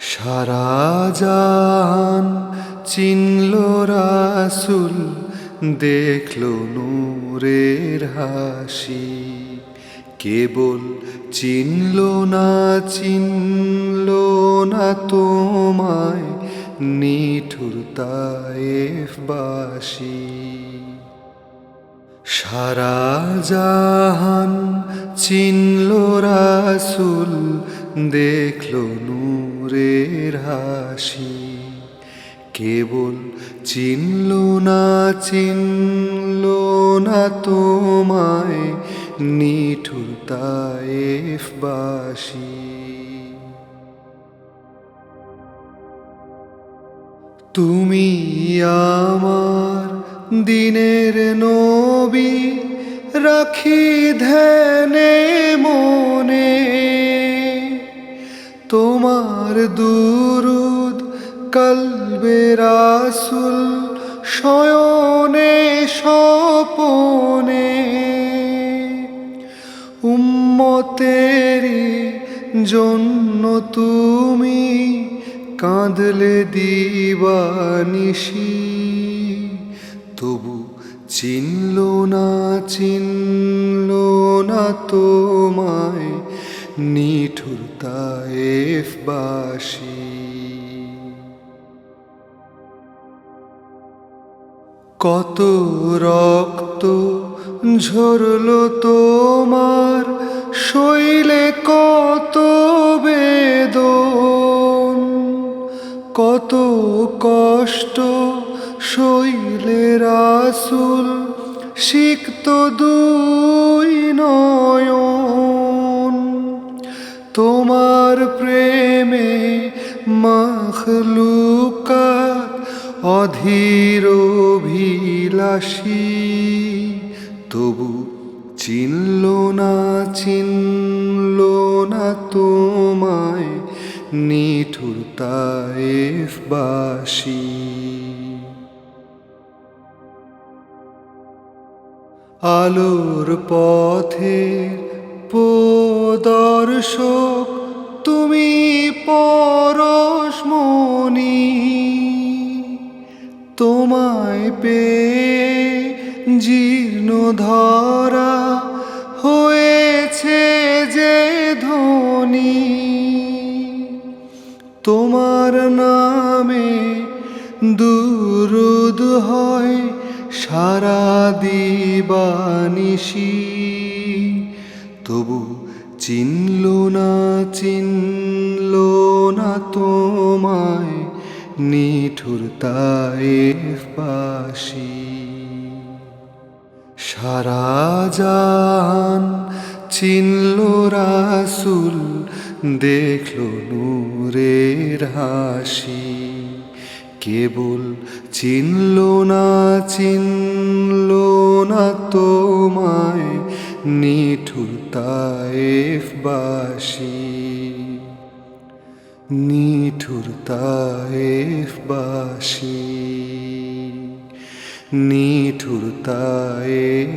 সারা জাহান চিনল রাসুল, দেখল নূরের হাসি। কেবল চিনল না চিনল না তোমায় নিঠুর তায়েফবাসী সারা জাহান চিনল রাসুল দেখল নূরের হাসি। কেবল চিনল না চিনল না তোমায় নিঠুর তায়েফবাসী তুমি আমার দিনের নবী, রাখি ধ্যানে তোমার দুরুদ কলবে রাসুল শয়নে স্বপনে। উম্মতেরি জন্য তুমি কাঁদলে দিবানিশি। তবু চিনল না চিনল না তোমায়। নিঠুর তায়েফবাসী কত রক্ত ঝরলো তোমার শৈলে কত বেদন। কত কষ্ট শৈলে রাসুল শিক্ত দুই নয়ন। তোমার প্রেমে মখলুকাত অধীর অভিলাষী। তবু চিনল না চিনল না তোমায় নিঠুর আলোর পথে পদর্শক তুমি পরশমণি তোমায় পেয়ে জীর্ণ ধরা হয়েছে যে ধ্বনি তোমার নামে দুরুদ হয় সারা দিবানিশি। তবু চিনল না চিনল না তোমায়, নিঠুর পাশি সারা জাহান চিনল রাসুল, দেখল নূরের হাসি। কেবল চিনল না চিনল না তোমায়, নিঠুর তায়েফবাসী নিঠুর তায়েফবাসী নিঠুর তায়েফবাসী।